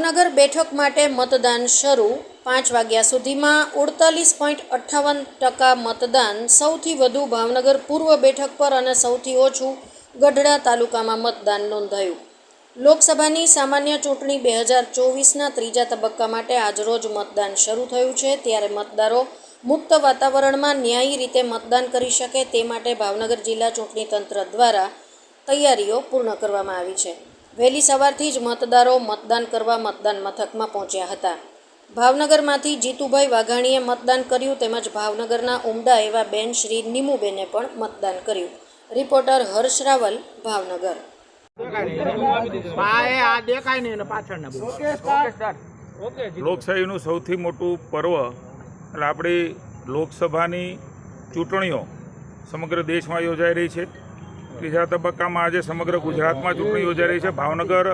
ભાવનગર બેઠક માટે મતદાન શરૂ. પાંચ વાગ્યા સુધીમાં ઉડતાલીસ પોઈન્ટ અઠ્ઠાવન ટકા મતદાન, સૌથી વધુ ભાવનગર પૂર્વ બેઠક પર અને સૌથી ઓછું ગઢડા તાલુકામાં મતદાન નોંધાયું. લોકસભાની સામાન્ય ચૂંટણી બે હજાર ચોવીસના ત્રીજા તબક્કા માટે આજરોજ મતદાન શરૂ થયું છે. ત્યારે મતદારો મુક્ત વાતાવરણમાં ન્યાયી રીતે મતદાન કરી શકે તે માટે ભાવનગર જિલ્લા ચૂંટણી તંત્ર દ્વારા તૈયારીઓ પૂર્ણ કરવામાં આવી છે. વહેલી સવારથી જ મતદારો મતદાન કરવા મતદાન મથકમાં પહોંચ્યા હતા. ભાવનગરમાંથી જીતુભાઈ વાઘાણીએ મતદાન કર્યું તેમજ ભાવનગરના ઉમદા એવા બેન શ્રી નીમુબેને પણ મતદાન કર્યું. રિપોર્ટર હર્ષ રાવલ ભાવનગર. લોકશાહીનું સૌથી મોટું પર્વ એટલે આપણી લોકસભાની ચૂંટણીઓ સમગ્ર દેશમાં યોજાઈ રહી છે. ત્રીજા તબક્કામાં આજે સમગ્ર ગુજરાતમાં ચૂંટણી યોજાઈ રહી છે. ભાવનગર,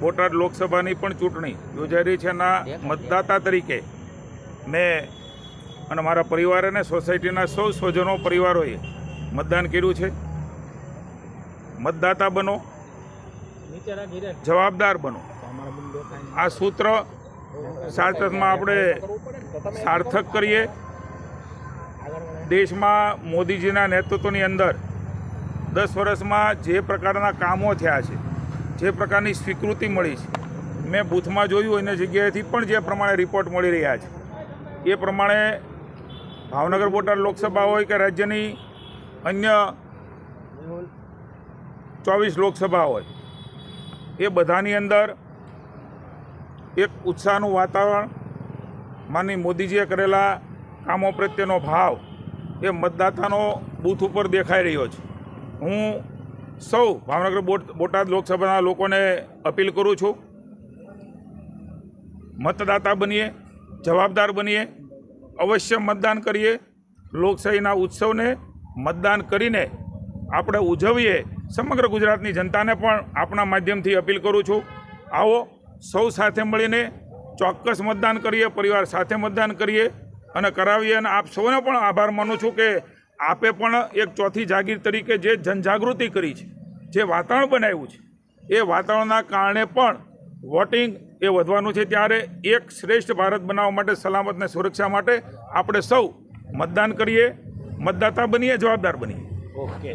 બોટાદ લોકસભાની પણ ચૂંટણી યોજાઈ રહી છે એના મતદાતા તરીકે. મેં અને મારા પરિવાર અને સોસાયટીના સૌ સ્વજનો પરિવારોએ મતદાન કર્યું છે. મતદાતા બનો, જવાબદાર બનો. આ સૂત્ર સાર્થકમાં આપણે સાર્થક કરીએ. દેશમાં મોદીજીના નેતૃત્વની અંદર દસ વર્ષમાં જે પ્રકારના કામો થયા છે, જે પ્રકારની સ્વીકૃતિ મળી છે, મેં બૂથમાં જોયું, એની જગ્યાએથી પણ જે પ્રમાણે રિપોર્ટ મળી રહ્યા છે. એ પ્રમાણે ભાવનગર બોટાદ લોકસભા હોય કે રાજ્યની અન્ય ચોવીસ લોકસભા હોય, એ બધાની અંદર એક ઉત્સાહનું વાતાવરણ, માનની મોદીજીએ કરેલા કામો પ્રત્યેનો ભાવ, એ મતદાતાનો બૂથ ઉપર દેખાઈ રહ્યો છે. હું સૌ ભાવનગર બોટ- બોટાદ લોકસભાના લોકોને અપીલ કરું છું, મતદાતા બનીએ, જવાબદાર બનીએ, અવશ્ય મતદાન કરીએ, લોકશાહીના ઉત્સવને મતદાન કરીને આપણે ઉજવીએ. સમગ્ર ગુજરાતની જનતાને પણ આપણા માધ્યમથી અપીલ કરું છું. આવો સૌ સાથે મળીને ચોક્કસ મતદાન કરીએ, પરિવાર સાથે મતદાન કરીએ અને કરાવીએ. અને આપ સૌને પણ આભાર માનું છું કે આપે પણ એક ચોથી જાગીર તરીકે જે જનજાગૃતિ કરી છે, જે વાતાવરણ બનાવ્યું છે, એ વાતાવરણના કારણે પણ વોટિંગ એ વધવાનું છે. ત્યારે એક શ્રેષ્ઠ ભારત બનાવવા માટે, સલામત અને સુરક્ષા માટે આપણે સૌ મતદાન કરીએ, મતદાતા બનીએ, જવાબદાર બનીએ. ઓકે.